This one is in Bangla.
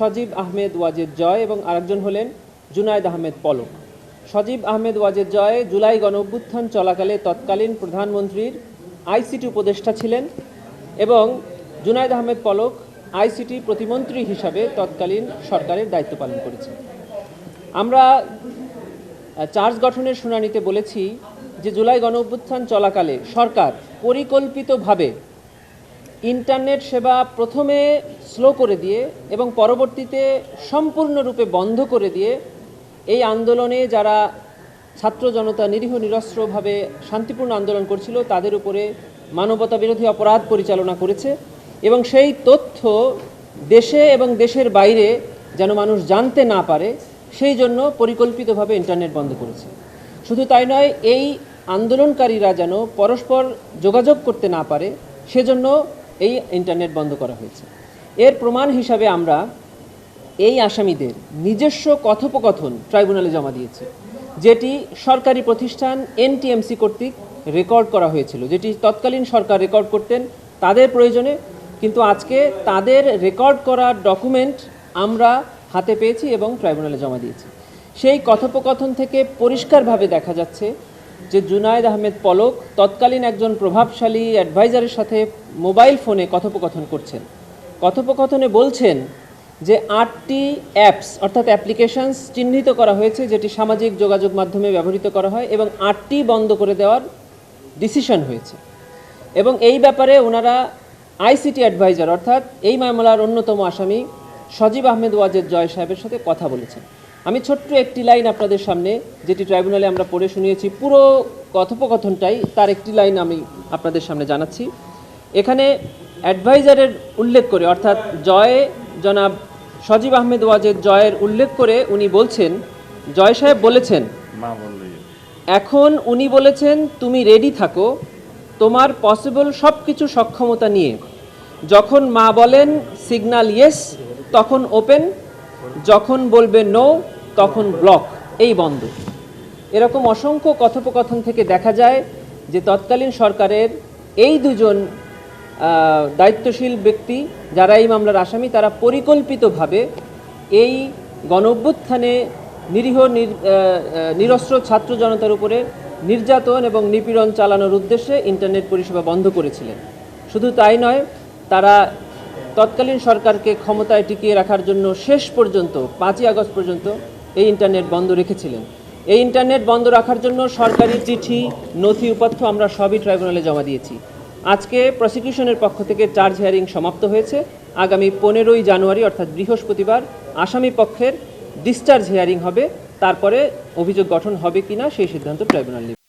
সজীব আহমেদ ওয়াজেদ জয় এবং আরেকজন হলেন জুনায়দ আহমেদ পলক। সজীব আহমেদ ওয়াজেদ জয় জুলাই গণ অভ্যুত্থান চলাকালে তৎকালীন প্রধানমন্ত্রীর আইসিটি উপদেষ্টা ছিলেন এবং জুনায়দ আহমেদ পলক আইসিটি প্রতিমন্ত্রী হিসাবে তৎকালীন সরকারের দায়িত্ব পালন করেছেন। আমরা চার্জ গঠনের শুনানিতে বলেছি যে জুলাই গণ অভ্যুত্থান চলাকালে সরকার পরিকল্পিতভাবে ইন্টারনেট সেবা প্রথমে স্লো করে দিয়ে এবং পরবর্তীতে সম্পূর্ণরূপে বন্ধ করে দিয়ে এই আন্দোলনে যারা ছাত্র জনতা নিরীহ নিরস্ত্রভাবে শান্তিপূর্ণ আন্দোলন করছিল, তাদের উপরে মানবতা বিরোধী অপরাধ পরিচালনা করেছে এবং সেই তথ্য দেশে এবং দেশের বাইরে যেন মানুষ জানতে না পারে, সেই জন্য পরিকল্পিতভাবে ইন্টারনেট বন্ধ করেছে। শুধু তাই নয়, এই আন্দোলনকারীরা যেন পরস্পর যোগাযোগ করতে না পারে, সেজন্য এই ইন্টারনেট বন্ধ করা হয়েছে। এর প্রমাণ হিসাবে আমরা এই আসামিদের নিজস্ব কথোপকথন ট্রাইব্যুনালে জমা দিয়েছি, যেটি সরকারি প্রতিষ্ঠান এনটিএমসি কর্তৃক রেকর্ড করা হয়েছিল। যেটি তৎকালীন সরকার রেকর্ড করতেন তাদের প্রয়োজনে, কিন্তু আজকে তাদের রেকর্ড করা ডকুমেন্ট আমরা হাতে পেয়েছি এবং ট্রাইব্যুনালে জমা দিয়েছি। সেই কথোপকথন থেকে পরিষ্কারভাবে দেখা যাচ্ছে যে জুনায়েদ আহমেদ পলক তৎকালীন একজন প্রভাবশালী অ্যাডভাইজারের সাথে মোবাইল ফোনে কথোপকথন করছেন। কথোপকথনে বলছেন যে আটটি অ্যাপস অর্থাৎ অ্যাপ্লিকেশনস চিহ্নিত করা হয়েছে যেটি সামাজিক যোগাযোগ মাধ্যমে ব্যবহৃত করা হয় এবং আটটি বন্ধ করে দেওয়ার ডিসিশন হয়েছে। এবং এই ব্যাপারে ওনারা আইসিটি অ্যাডভাইজার অর্থাৎ এই মামলার অন্যতম আসামি সজীব আহমেদ ওয়াজেদ জয় সাহেবের সাথে কথা বলেছেন। আমি ছোট্ট একটি লাইন আপনাদের সামনে যেটি ট্রাইব্যুনালে আমরা পড়ে শুনিয়েছি। পুরো কথোপকথনটাই তার একটি লাইন আমি আপনাদের সামনে জানাচ্ছি। এখানে অ্যাডভাইজারের উল্লেখ করে অর্থাৎ জয় জনাব সজীব আহমেদ ওয়াজেদ জয়ের উল্লেখ করে উনি বলছেন জয় সাহেব বলেছেন এখন উনি বলেছেন তুমি রেডি থাকো তোমার পসিবল সব কিছু সক্ষমতা নিয়ে। যখন মা বলেন সিগন্যাল ইয়েস তখন ওপেন যখন বলবে নো তখন ব্লক? এই বন্ধ। এরকম অসংখ্য কথোপকথন থেকে দেখা যায় যে তৎকালীন সরকারের এই দুজন দায়িত্বশীল ব্যক্তি যারা এই মামলার আসামি, তারা পরিকল্পিতভাবে এই গণ নিরীহ নিরস্ত্র ছাত্র জনতার উপরে নির্যাতন এবং নিপীড়ন চালানোর উদ্দেশ্যে ইন্টারনেট পরিষেবা বন্ধ করেছিলেন। শুধু তাই নয়, তারা তৎকালীন সরকারকে ক্ষমতায় টিকিয়ে রাখার জন্য শেষ পর্যন্ত, পাঁচই আগস্ট পর্যন্ত এই ইন্টারনেট বন্ধ রেখেছিলেন। এই ইন্টারনেট বন্ধ রাখার জন্য সরকারি চিঠি, নথি উপাত্ত আমরা সবই ট্রাইব্যুনালে জমা দিয়েছি। আজকে প্রসিকিউশনের পক্ষ থেকে চার্জ হিয়ারিং সমাপ্ত হয়েছে। আগামী পনেরোই জানুয়ারি, অর্থাৎ বৃহস্পতিবার, আসামি পক্ষের ডিসচার্জ হিয়ারিং হবে। তারপরে অভিযোগ গঠন হবে কিনা সেই সিদ্ধান্ত ট্রাইব্যুনাল নেবে।